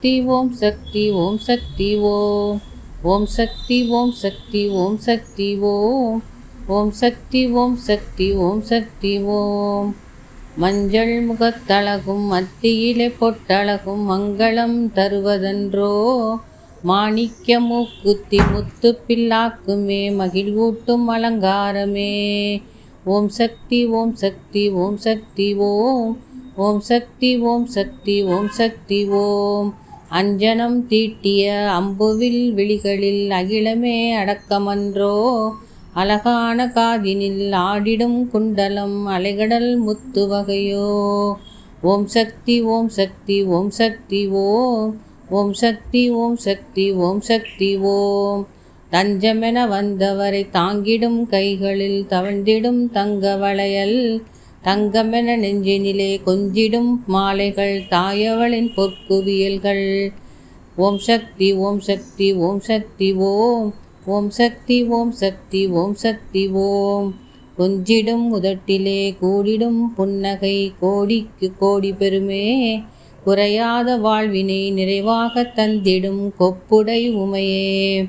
சக்தி ஓம் சக்தி ஓம் சக்தி ஓம் ஓம் சக்தி ஓம் சக்தி ஓம் சக்தி ஓம் ஓம் சக்தி ஓம் சக்தி ஓம் சக்தி ஓம் மஞ்சள் முகத்தழகும் மத்தியிலே பொட்டழகும் மங்களம் தருவதென்றோ மாணிக்க மூக்குத்தி முத்து பில்லாக்குமே மகிழ்வூட்டும் அலங்காரமே ஓம் சக்தி ஓம் சக்தி ஓம் சக்தி ஓம் ஓம் சக்தி ஓம் சக்தி ஓம் சக்தி ஓம் அஞ்சனம் தீட்டிய அம்புவில் விழிகளில் அகிலமே அடக்கமன்றோ? அழகான காதினில் ஆடிடும் குண்டலம் அலைகடல் முத்து வகையோ? ஓம் சக்தி ஓம் சக்தி ஓம் சக்தி ஓம் ஓம் சக்தி ஓம் சக்தி ஓம் சக்தி ஓம் தஞ்சமென வந்தவரை தாங்கிடும் கைகளில் தவழ்ந்திடும் தங்க வளையல் தங்கமென நெஞ்சினிலே கொஞ்சிடும் மாலைகள் தாயவளின் பொற்குவியல்கள். ஓம் சக்தி ஓம் சக்தி ஓம் சக்தி ஓம். ஓம் சக்தி ஓம் சக்தி ஓம் சக்தி ஓம். கொஞ்சிடும் உதட்டிலே கூடிடும் புன்னகை கோடிக்கு கோடி பெருமே. குறையாத வாழ்வினை நிறைவாக தந்திடும் கொப்புடை உமையே.